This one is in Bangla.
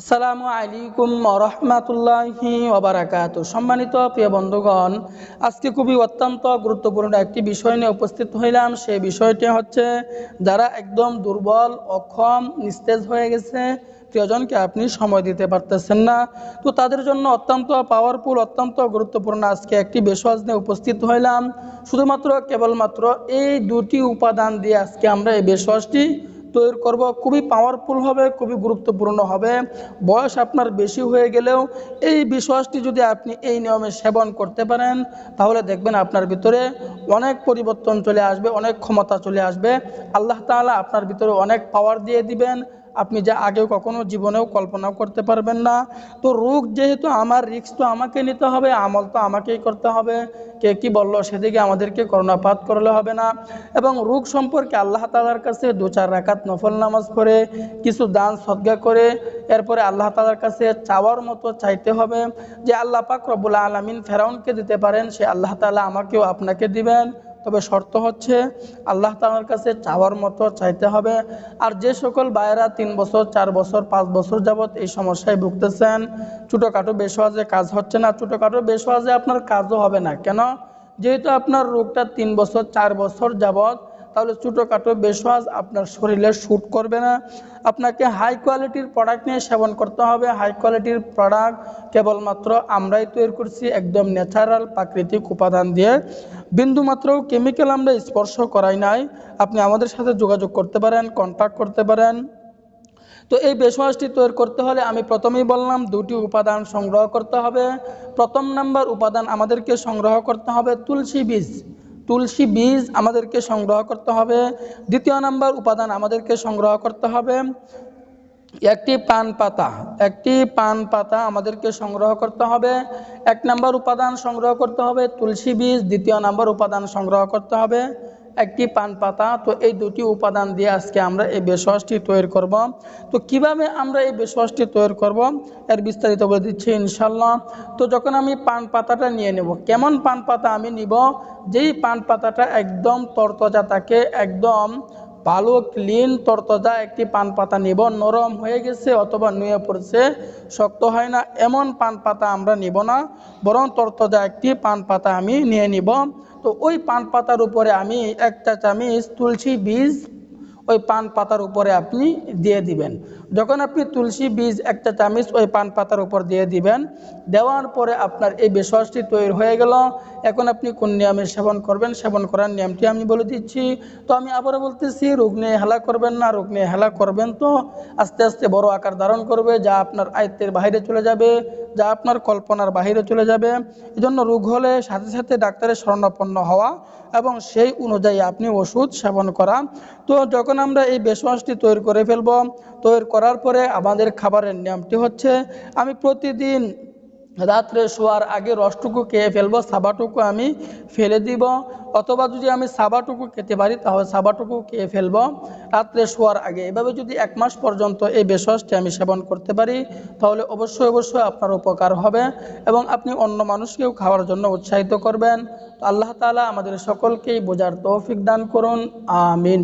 আসসালামু আলাইকুম রহমাতুল্লাহি ওবারাকাত সম্মানিত প্রিয় বন্ধুগণ, আজকে খুবই অত্যন্ত গুরুত্বপূর্ণ একটি বিষয় নিয়ে উপস্থিত হইলাম। সেই বিষয়টি হচ্ছে, যারা একদম দুর্বল, অক্ষম, নিস্তেজ হয়ে গেছে, প্রিয়জনকে আপনি সময় দিতে পারতেছেন না। তো তাদের জন্য অত্যন্ত পাওয়ারফুল অত্যন্ত গুরুত্বপূর্ণ আজকে একটি বেশওয়াজ নিয়ে উপস্থিত হইলাম। শুধুমাত্র, কেবলমাত্র এই দুটি উপাদান দিয়ে আজকে আমরা এই বেশওয়াজটি তৈরি করব, খুবই পাওয়ারফুল হবে, খুবই গুরুত্বপূর্ণ হবে। বয়স আপনার বেশি হয়ে গেলেও এই বিশ্বাসটি যদি আপনি এই নিয়মে সেবন করতে পারেন, তাহলে দেখবেন আপনার ভিতরে অনেক পরিবর্তন চলে আসবে, অনেক ক্ষমতা চলে আসবে। আল্লাহ তালা আপনার ভিতরে অনেক পাওয়ার দিয়ে দিবেন। আপনি যা আগেও কখনো জীবনেও কল্পনাও করতে পারবেন না। তো রোগ যেহেতু আমার রিস্ক তো আমাকে নিতে হবে, আমল তো আমাকেই করতে হবে। কে কি বলল, সেদিকে আমাদেরকে করোনাপাত করলে হবে না। এবং রোগ সম্পর্কে আল্লাহ তালার কাছে দু চার রাকাত নফল নামাজ পড়ে, কিছু দান সদ্গা করে, এরপরে আল্লাহ তালার কাছে চাওয়ার মতো চাইতে হবে যে আল্লাহ পাক রব্বুল আলমিন ফেরাউনকে দিতে পারেন, সে আল্লাহ তালা আমাকেও আপনাকে দিবেন। তবে শর্ত হচ্ছে আল্লাহ তালার কাছে চাওয়ার মতো চাইতে হবে। আর যে সকল বায়েরা তিন বছর, চার বছর, পাঁচ বছর যাবৎ এই সমস্যায় ভুগতেছেন, ছোটোখাটো বেশওয়াজে কাজ হচ্ছে না, ছোটোখাটো বেশওয়াজে আপনার কাজও হবে না। কেন? যেহেতু আপনার রোগটা তিন বছর, চার বছর যাবৎ তাহলে ছোটোখাটো বেশওয়াজ আপনার শরীরে শ্যুট করবে না। আপনাকে হাই কোয়ালিটির প্রোডাক্ট নিয়ে সেবন করতে হবে। হাই কোয়ালিটির প্রোডাক্ট কেবলমাত্র আমরাই তৈরি করছি, একদম ন্যাচারাল প্রাকৃতিক উপাদান দিয়ে। বিন্দুমাত্র কেমিক্যাল আমরা স্পর্শ করাই নাই। আপনি আমাদের সাথে যোগাযোগ করতে পারেন কন্ট্যাক্ট করতে পারেন। তো এই বেশওয়াজটি তৈরি করতে হলে আমি প্রথমেই বললাম, দুটি উপাদান সংগ্রহ করতে হবে। প্রথম নাম্বার উপাদান আমাদেরকে সংগ্রহ করতে হবে তুলসী বীজ। তুলসী বীজ আমাদেরকে সংগ্রহ করতে হবে। দ্বিতীয় নাম্বার উপাদান আমাদেরকে সংগ্রহ করতে হবে। একটি পান পাতা, একটি পান পাতা আমাদেরকে সংগ্রহ করতে হবে। এক নাম্বার উপাদান সংগ্রহ করতে হবে তুলসী বীজ, দ্বিতীয় নাম্বার উপাদান সংগ্রহ করতে হবে। একটি পান পাতা, তো এই দুটি উপাদান দিয়ে আজকে আমরা এই বেশওয়াজটি তৈরি করব। তো কীভাবে আমরা এই বেশওয়াজটি তৈরি করব, এর বিস্তারিত বলে দিচ্ছি ইনশাল্লাহ তো যখন আমি পান পাতাটা নিয়ে নেব, কেমন পান পাতা আমি নিব? যেই পান পাতাটা একদম তরতজা থাকে, একদম ভালো ক্লিন তরতজা একটি পান পাতা নিব। নরম হয়ে গেছে অথবা নুয়ে পড়ছে, শক্ত হয় না, এমন পান পাতা আমরা নিব না। বরং তরতজা একটি পান পাতা আমি নিয়ে নিব। তো ওই পান পাতার উপরে আমি একটা চামিচ তুলসী বীজ ওই পান পাতার উপরে আপনি দিয়ে দিবেন। যখন আপনি তুলসী বীজ, একটা চামিচ ওই পান পাতার উপর দিয়ে দিবেন, দেওয়ার পরে আপনার এই বিশ্বাসটি তৈরি হয়ে গেল। এখন আপনি কোন নিয়মে সেবন করবেন, সেবন করার নিয়মটি আমি বলে দিচ্ছি। তো আমি আবারও বলতেছি, রোগ নিয়ে হেলা করবেন না, রোগ নিয়ে হেলা করবেন তো। আস্তে আস্তে বড় আকার ধারণ করবে, যা আপনার আয়ত্তের বাইরে চলে যাবে। যা আপনার কল্পনার বাহিরে চলে যাবে। এজন্য রোগ হলে সাথে সাথে ডাক্তারের শরণাপন্ন হওয়া এবং সেই অনুযায়ী আপনি ওষুধ সেবন করা। তো যখন আমরা এই বেশওয়াজটি তৈরি করে ফেলব, তৈরি করার পরে আমাদের খাবারের নিয়মটি হচ্ছে, আমি প্রতিদিন রাত্রে শোয়ার আগে রসটুকু খেয়ে ফেলব, সাবাটুকু আমি ফেলে দিব, অথবা যদি আমি সাবাটুকু খেতে পারি তাহলে সাবাটুকু খেয়ে ফেলব। রাত্রে শোয়ার আগে। এভাবে যদি এক মাস পর্যন্ত এই বেশওয়াজটি আমি সেবন করতে পারি, তাহলে অবশ্যই অবশ্যই আপনার উপকার হবে এবং আপনি অন্য মানুষকেও খাওয়ার জন্য উৎসাহিত করবেন। আল্লাহ তালা আমাদের সকলকেই বোঝার তৌফিক দান করুন। আমিন।